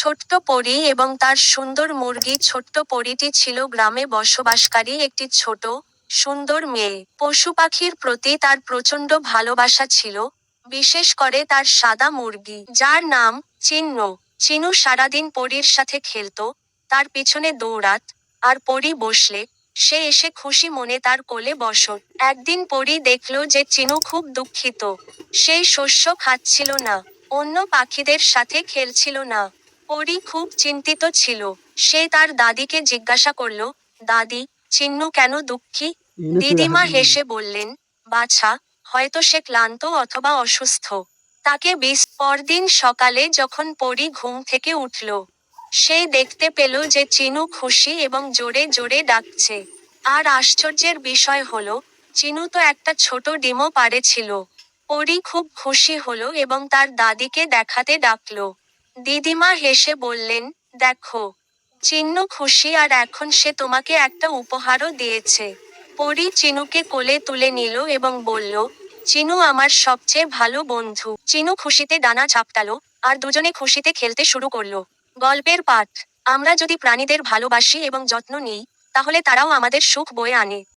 ছোট্ট পরী এবং তার সুন্দর মুরগি ছোট্ট পরীটি ছিল গ্রামে বসবাসকারী একটি ছোট, সুন্দর মেয়ে। পশু পাখির প্রতি তার প্রচণ্ড ভালোবাসা ছিল, বিশেষ করে তার সাদা মুরগি, যার নাম চিহ্ন চিনু সারাদিন পরীর সাথে খেলতো, তার পিছনে দৌড়াত, আর পরী বসলে, সে এসে খুশি মনে তার কোলে বসত। একদিন পরী দেখল যে চিনু খুব দুঃখিত, সেই শস্য খাচ্ছিল না, অন্য পাখিদের সাথে খেলছিল না। পরী খুব চিন্তিত ছিল। সে তার দাদিকে জিজ্ঞাসা করল দাদি চিন্নু কেন দুঃখী? দিদিমা হেসে বললেন বাছা হয়তো সে ক্লান্ত অথবা অসুস্থ। তাকে বিশ পরদিন সকালে যখন পরী ঘুম থেকে উঠল সে দেখতে পেল যে চিনু খুশি এবং জোরে জোরে ডাকছে। আর আশ্চর্যের বিষয় হলো চিনু তো একটা ছোট ডিমও পারেছিল পরী খুব খুশি হলো এবং তার দাদিকে দেখাতে ডাকলো। দিদিমা হেসে বললেন, দেখো চিহ্ন খুশি আর এখন সে তোমাকে একটা উপহারও দিয়েছে। পরী চিনুকে কোলে তুলে নিল এবং বলল, চিনু আমার সবচেয়ে ভালো বন্ধু। চিনু খুশিতে ডানা ঝাপটালো আর দুজনে খুশিতে খেলতে শুরু করল। গল্পের পাঠ, আমরা যদি প্রাণীদের ভালোবাসি এবং যত্ন নিই, তাহলে তারাও আমাদের সুখ বয়ে আনে।